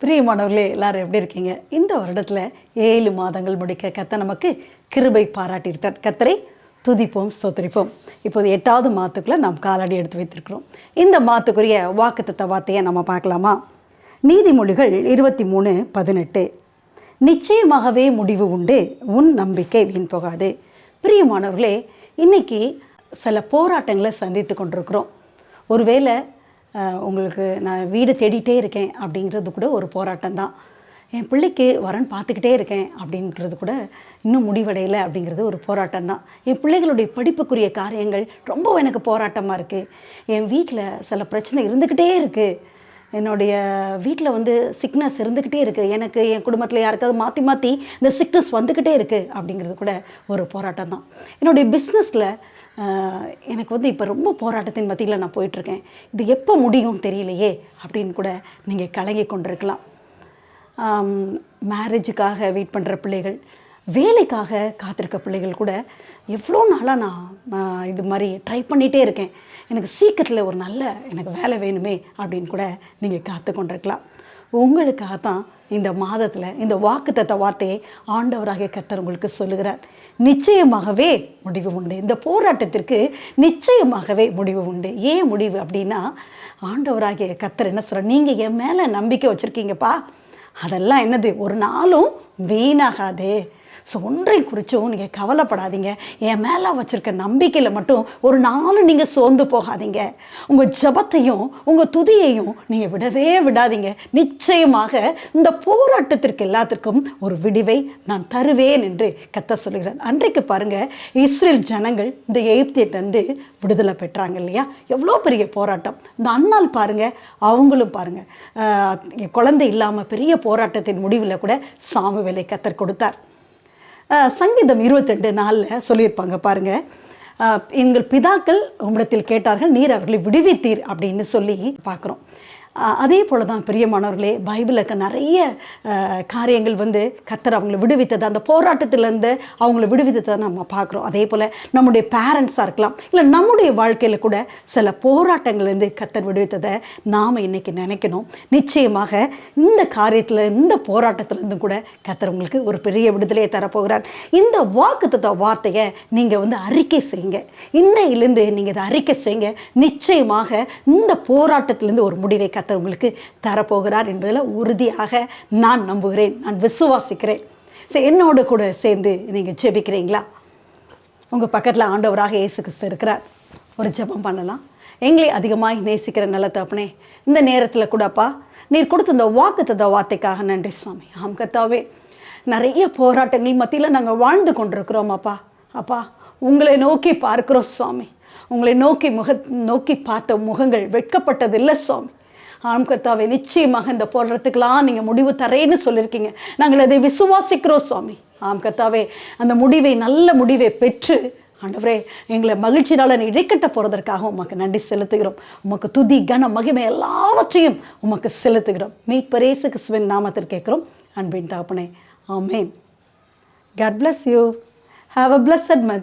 பிரியமானவர்களே எல்லாரும் எப்படி இருக்கீங்க? இந்த வருடத்தில் ஏழு மாதங்கள் முடிக்க கத்த நமக்கு கிருபை பாராட்டியிருக்கார் கத்தரை துதிப்போம் சோத்தரிப்போம் இப்போது எட்டாவது மாதத்துக்குள்ளே நாம் காலடி எடுத்து வைத்திருக்கிறோம். இந்த மாதத்துக்குரிய வாக்குத்த வார்த்தையை நம்ம பார்க்கலாமா? நீதிமொழிகள் இருபத்தி மூணு பதினெட்டு. நிச்சயமாகவே முடிவு உண்டு உன் நம்பிக்கை வீண் போகாது. பிரியமானவர்களே இன்றைக்கி சில போராட்டங்களை சந்தித்து கொண்டிருக்கிறோம். ஒருவேளை உங்களுக்கு நான் வீடு தேடிட்டே இருக்கேன் அப்படிங்கிறது கூட ஒரு போராட்டம் தான். என் பிள்ளைக்கு வரன் பார்த்துக்கிட்டே இருக்கேன் அப்படின்றது கூட இன்னும் முடிவடையலை அப்படிங்கிறது ஒரு போராட்டம் தான். என் பிள்ளைகளுடைய படிப்புக்குரிய காரியங்கள் ரொம்ப எனக்கு போராட்டமாக இருக்குது என் வீட்டில் சில பிரச்சனை இருந்துக்கிட்டே இருக்குது என்னுடைய வீட்டில் வந்து சிக்னஸ் இருந்துக்கிட்டே இருக்குது எனக்கு என் குடும்பத்தில் யாருக்காவது மாற்றி மாற்றி இந்த சிக்னஸ் வந்துக்கிட்டே இருக்குது அப்படிங்கிறது கூட ஒரு போராட்டம் தான். என்னுடைய பிஸ்னஸில் எனக்கு வந்து இப்போ ரொம்ப போராட்டத்தின் மத்தியில் நான் போயிட்டுருக்கேன். இது எப்போ முடியும் தெரியலையே அப்படின்னு கூட நீங்கள் கலங்கி கொண்டிருக்கலாம். மேரேஜுக்காக வெயிட் பண்ணுற பிள்ளைகள் வேலைக்காக காத்திருக்க பிள்ளைகள் கூட எவ்வளோ நாளாக நான் நான் இது மாதிரி ட்ரை பண்ணிகிட்டே இருக்கேன். எனக்கு சீக்கிரத்தில் ஒரு நல்ல எனக்கு வேலை வேணுமே அப்படின்னு கூட நீங்கள் காத்து கொண்டிருக்கலாம். உங்களுக்காக தான் இந்த மாதத்தில் இந்த வாக்குத்தத்த வார்த்தையை ஆண்டவராகிய கர்த்தர் உங்களுக்கு சொல்லுகிறார். நிச்சயமாகவே முடிவு உண்டு. இந்த போராட்டத்திற்கு நிச்சயமாகவே முடிவு உண்டு. ஏன் முடிவு அப்படின்னா ஆண்டவராகிய கர்த்தர் என்ன சொல்கிறார் நீங்கள் என் மேலே நம்பிக்கை வச்சுருக்கீங்கப்பா. அதெல்லாம் என்னது? ஒரு நாளும் வீணாகாதே. ஸோ ஒன்றை குறித்தும் நீங்கள் கவலைப்படாதீங்க. என் மேலே வச்சுருக்க நம்பிக்கையில் மட்டும் ஒரு நாளும் நீங்கள் சோர்ந்து போகாதீங்க. உங்கள் ஜபத்தையும் உங்கள் துதியையும் நீங்கள் விடவே விடாதீங்க. நிச்சயமாக இந்த போராட்டத்திற்கு எல்லாத்திற்கும் ஒரு விடிவை நான் தருவேன் என்று கத்த சொல்கிறேன் அன்றைக்கு பாருங்கள் இஸ்ரேல் ஜனங்கள் இந்த எகிப்தியிட்டேருந்து விடுதலை பெற்றாங்க இல்லையா? எவ்வளோ பெரிய போராட்டம். இந்த அண்ணால் பாருங்கள் அவங்களும் பாருங்கள் குழந்தை இல்லாமல் பெரிய போராட்டத்தின் முடிவில் கூட சாமுவேலை கத்தர் கொடுத்தார். சங்கீதம் இருபத்தெண்டு நாளில் சொல்லியிருப்பாங்க பாருங்க. எங்கள் பிதாக்கள் உம்மிடத்தில் கேட்டார்கள் நீர் அவர்களை விடுவித்தீர் அப்படின்னு சொல்லி பார்க்குறோம். அதே போல தான் பிரியமானவர்களே பைபிளில் இருக்க நிறைய காரியங்கள் வந்து கத்தர் அவங்களை விடுவித்தது. அந்த போராட்டத்திலேருந்து அவங்கள விடுவித்ததை நம்ம பார்க்குறோம். அதே போல் நம்முடைய பேரண்ட்ஸாக இருக்கலாம் இல்லை நம்முடைய வாழ்க்கையில் கூட சில போராட்டங்கள்லேருந்து கத்தர் விடுவித்ததை நாம் இன்றைக்கி நினைக்கணும். நிச்சயமாக இந்த காரியத்தில் இந்த போராட்டத்திலேருந்து கூட கத்தர் உங்களுக்கு ஒரு பெரிய விடுதலையை தரப்போகிறார். இந்த வாக்குத்த வார்த்தையை நீங்கள் வந்து அறிக்கை செய்யுங்க. இன்றையிலேருந்து நீங்கள் இதை அறிக்கை செய்யுங்க. நிச்சயமாக இந்த போராட்டத்திலேருந்து ஒரு முடிவை கர்த்தர் உங்களுக்கு தரப்போகிறார் என்பதில் உறுதியாக நான் நம்புகிறேன். நான் விசுவாசிக்கிறேன். சரி என்னோட கூட சேர்ந்து நீங்கள் ஜெபிக்கிறீங்களா? உங்கள் பக்கத்தில் ஆண்டவராக இயேசு கிறிஸ்து இருக்கிறார். ஒரு ஜெபம் பண்ணலாம். எங்களை அதிகமாக நேசிக்கிற நல்ல தப்புனே இந்த நேரத்தில் கூடப்பா நீர் கொடுத்த இந்த வாக்குத்தத்த வார்த்தைக்காக நன்றி சுவாமி. ஆம் கத்தாவே நிறைய போராட்டங்கள் மத்தியில் நாங்கள் வாழ்ந்து கொண்டிருக்கிறோம் அப்பா. அப்பா உங்களை நோக்கி பார்க்கிறோம் சுவாமி. உங்களை நோக்கி முக நோக்கி பார்த்த முகங்கள் வெட்கப்பட்டதில்லை சுவாமி. ஆம்கத்தாவே நிச்சயமாக இந்த போடுறதுக்கெல்லாம் நீங்கள் முடிவு தரேன்னு சொல்லியிருக்கீங்க. நாங்கள் அதை விசுவாசிக்கிறோம் சுவாமி. ஆம் கத்தாவே அந்த முடிவை நல்ல முடிவை பெற்று ஆண்டவரே எங்களை மகிழ்ச்சியால் இடைக்கட்ட போகிறதற்காக உமக்கு நன்றி செலுத்துகிறோம். உமக்கு துதி கன மகிமை எல்லாவற்றையும் உமக்கு செலுத்துகிறோம். மீட்பரேசு கிறிஸ்துவின் நாமத்தில் கேட்குறோம். அன்பின் தாப்பனே. ஆமேன். God you have a bless at month.